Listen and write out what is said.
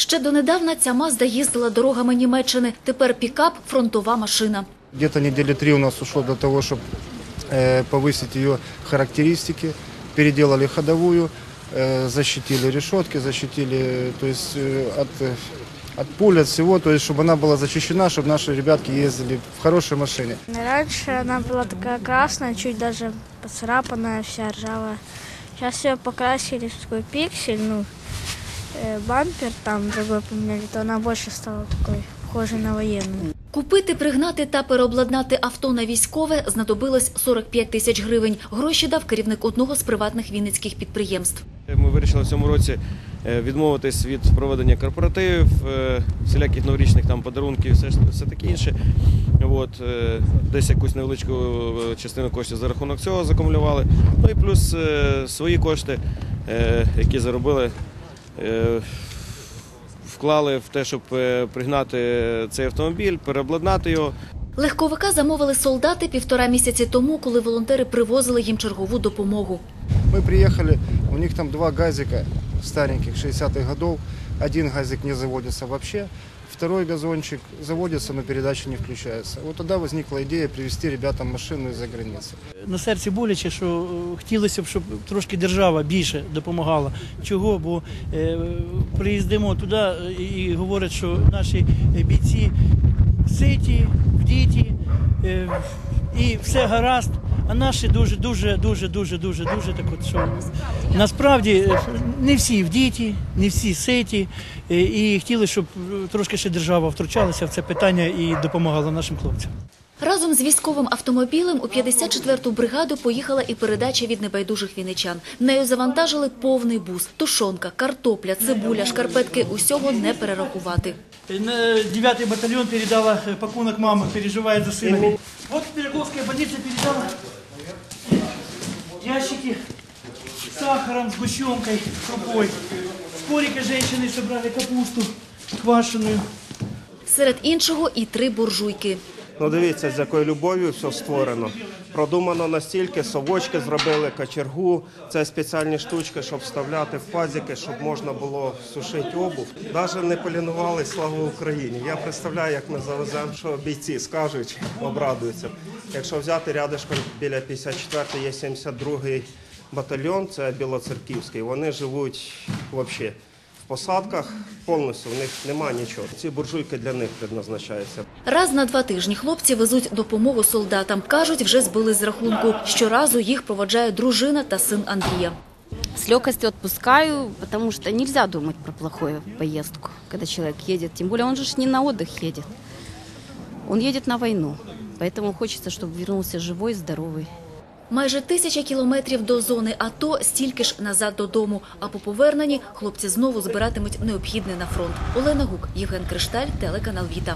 Ще донедавна ця Мазда їздила дорогами Німеччини. Тепер пікап – фронтова машина. Где-то недели три у нас ушло для того, чтобы э, повысить ее характеристики. Переделали ходовую, э, защитили решетки, защитили то есть, э, от, э, от пуль, от всего, то есть, чтобы она была защищена, чтобы наши ребятки ездили в хорошей машине. Раньше она была такая красная, чуть даже поцарапанная, вся ржавая. Сейчас ее покрасили в такой пиксель, ну, э, бампер там другой поменяли, то она больше стала такой похожей на военную. Купити, пригнати та переобладнати авто на військове знадобилось 45 тисяч гривень. Гроші дав керівник одного з приватних вінницьких підприємств. Ми вирішили в цьому році е, відмовитись від проведення корпоративів, е, всіляких новорічних там подарунків, все, все таке інше. От, е, десь якусь невеличку е, частину коштів за рахунок цього закумулювали. Ну і плюс е, свої кошти, е, які заробили, е, вклали в те, щоб е, пригнати цей автомобіль, переобладнати його. Легковика замовили солдати півтора місяці тому, коли волонтери привозили їм чергову допомогу. Ми приїхали, у них там два газика стареньких 60-х годов. Один газик не заводится вообще, второй газончик заводится, но передача не включается. Вот тогда возникла идея привезти ребятам машину из-за границы. на серці боляче, що е, хотілося б, щоб трошки держава більше допомагала. Чого? Бо е, приїздимо туди е, і говорять, що наші е, бійці ситі, вдіті, е, і все гаразд А наші дуже, дуже, дуже, дуже, дуже, дуже так от, що насправді е, не всі вдіті, не всі ситі, е, і хотіли, щоб е, трошки ще держава втручалася в це питання і допомагала нашим хлопцям. Разом з військовим автомобілем у 54-ту бригаду поїхала і передача від небайдужих вінничан. Нею завантажили повний бус, тушонка, картопля, цибуля, шкарпетки. Усього не перерахувати. Девятый батальон передала э, пакунок мамы, переживает за сына. Вот Пироговская больница передала ящики с сахаром, сгущенкой, крупой. Скорика корика женщины собрали капусту квашеную. Серед іншого і три буржуйки. Ну дивіться, з якою любов'ю все створено. Продумано настільки, совочки зробили, качергу. Це спеціальні штучки, щоб вставляти в пазики, щоб можна було сушити обув. Навіть не полінували слава Україні. Я представляю, як ми завеземо, що бійці скажуть, обрадуються. Якщо взяти рядишком біля 54 є 72-й батальйон, це Білоцерківський. Вони живуть взагалі В посадках повністю в них немає нічого. Ці буржуйки для них предназначаються. Раз на два тижні хлопці везуть допомогу солдатам. Кажуть, вже збили з рахунку. Щоразу їх проводжає дружина та син Андрія. С легкостью отпускаю, потому что нельзя думать про плохую поездку, когда человек едет. Тем более он же ж не на отдых едет. Он едет на войну. Поэтому хочется, чтобы вернулся живой, здоровый. Майже тисяча кілометрів до зони АТО, стільки ж назад додому. А по поверненні хлопці знову збиратимуть необхідне на фронт. Олена Гук, Євген Кришталь, телеканал Віта.